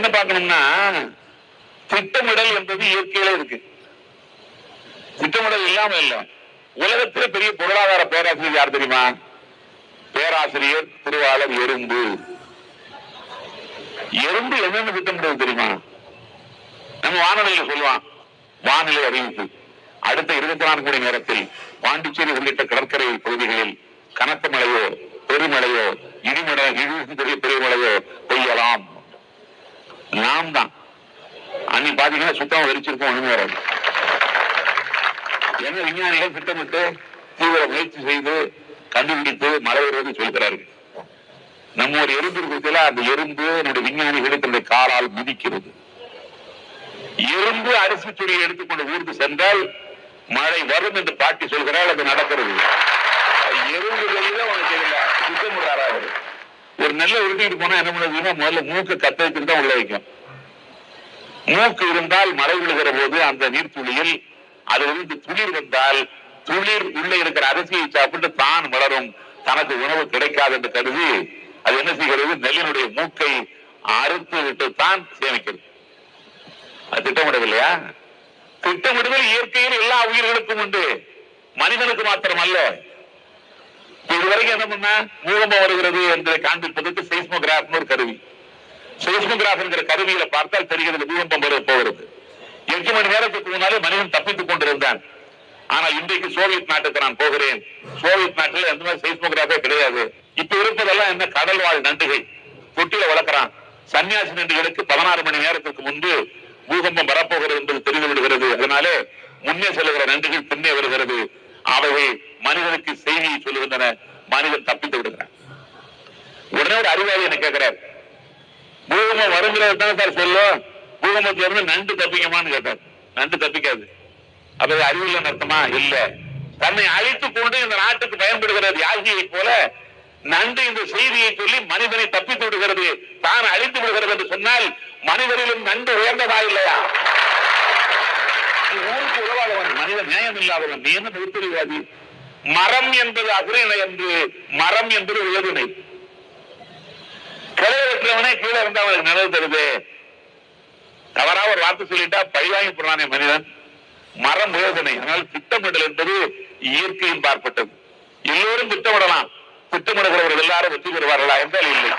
என்ன பார்க்கணும்னா திட்டமிடல் என்பது இயற்கையில இருக்கு. திட்டமிடல் இல்லாம இல்ல. உலகத்துல பெரிய பொருளாதார பேராசிரியர் யார் தெரியுமா? பேராசிரியர் திருவாளர் எறும்பு. எறும்பு என்னென்ன திட்டமிடுவது தெரியுமா? நம்ம வானொலியில சொல்லுவான் வானிலை அறிவிப்பு. அடுத்த இருபத்தி நான்கு மணி நேரத்தில் பாண்டிச்சேரி உள்ளிட்ட கடற்கரை பகுதிகளில் கனத்த மழையோ பெருமழையோ இடிமழை இடி பெரிய பெருமழையோ பெய்யலாம். நாம் தான் அன்னைக்கு பாத்தீங்கன்னா சுத்தம் வெறிச்சிருக்கோம் ஒண்ணுமே வராது. என்ன விஞ்ஞானிகள் திட்டமிட்டு தீவிர முயற்சி செய்து கண்டுபிடித்து மழை வருவது சொல்கிறார்கள் நம்ம ஒரு எறும்பு இருக்கிறதுல அந்த எறும்பு நம்முடைய விஞ்ஞானிகளுக்கு இந்த காலால் மிதிக்கிறது. எறும்பு அரிசி துணியை எடுத்துக்கொண்டு ஊருக்கு சென்றால் மழை வரும் என்று பாட்டி சொல்கிறாள் அது நடக்கிறது. எறும்பு கையில உனக்கு சுத்தம் திட்டமிடுறாரா அவரு ஒரு நெல்லை உருட்டிட்டு போனா என்ன பண்ணுதுன்னா முதல்ல மூக்க கத்த வச்சுட்டு தான் உள்ள வைக்கும். மூக்கு இருந்தால் மழை விழுகிற போது அந்த நீர்த்துளியில் அது வந்து துளிர் வந்தால் துளிர் உள்ள இருக்கிற அரிசியை சாப்பிட்டு தான் வளரும் தனக்கு உணவு கிடைக்காது என்று கருதி அது என்ன செய்கிறது? நெல்லினுடைய மூக்கை அறுத்து விட்டு தான் சேமிக்கிறது. அது திட்டமிடவில்லையா? திட்டமிடுதல் இயற்கையில் எல்லா உயிர்களுக்கும் உண்டு. மனிதனுக்கு மாத்திரம் அல்ல இதுவரைக்கும் என்ன பண்ண பூகம்பம் வருகிறது என்பதை காண்பிப்பதற்கு செய்ஸ்மோகிராஃப்னு ஒரு கருவி. சைஸ்மோகிராஃப் என்கிற கருவியில பார்த்தால் தெரிகிறது பூகம்பம் வர போகிறது. எட்டு மணி நேரத்துக்கு முன்னாலே மனிதன் தப்பித்துக் கொண்டிருந்தான். ஆனா இன்றைக்கு சோவியத் நாட்டுக்கு நான் போகிறேன். சோவியத் நாட்டில் எந்த மாதிரி சைஸ்மோகிராஃபே கிடையாது. இப்ப இருப்பதெல்லாம் என்ன கடல் வாழ் நண்டுகை. தொட்டில வளர்க்கிறான். சன்னியாசி நண்டுகளுக்கு பதினாறு மணி நேரத்துக்கு முன்பு பூகம்பம் வரப்போகிறது என்பது தெரிந்து விடுகிறது அதனாலே முன்னே செல்லுகிற நண்டுகள் பின்னே வருகிறது. அவைகள் மனிதனுக்கு செய்தியை சொல்லுகின்றன. மனிதன் தப்பித்து விடுகிறான் உடனே ஒரு அறிவாளி என்ன கேட்கிறார் பூகம்பம் வருங்கிறது தான் சார் சொல்லும். பூகம்பத்துல இருந்து நண்டு தப்பிக்குமான்னு கேட்டார். நண்டு தப்பிக்காது. அப்ப அது அறிவியல் அர்த்தமா? இல்ல. தன்னை அழித்துக் கொண்டு இந்த நாட்டுக்கு பயன்படுகிற யாகியை போல நண்டு இந்த செய்தியை சொல்லி மனிதனை தப்பித்து விடுகிறது. தான் அழித்து விடுகிறது என்று சொன்னால் மனிதரிலும் நண்டு உயர்ந்ததா இல்லையா? ஊருக்கு உதவாதவன் மனித நியாயம் இல்லாதவன் நீ என்ன மரம் என்பது அகுரிணை என்று மரம் என்பது உயர்வினை கிளைய வெற்றவனே கீழே இருந்தா அவனுக்கு நினைவு தருது. தவறா ஒரு வார்த்தை சொல்லிட்டா பழிவாங்கி போடுறானே மனிதன். மரம் வேதனை அதனால் திட்டமிடல் என்பது இயற்கையும் பார்ப்பட்டது. எல்லோரும் திட்டமிடலாம். திட்டமிடுகிறவர்கள் எல்லாரும் வெற்றி பெறுவார்களா என்றால் இல்லை.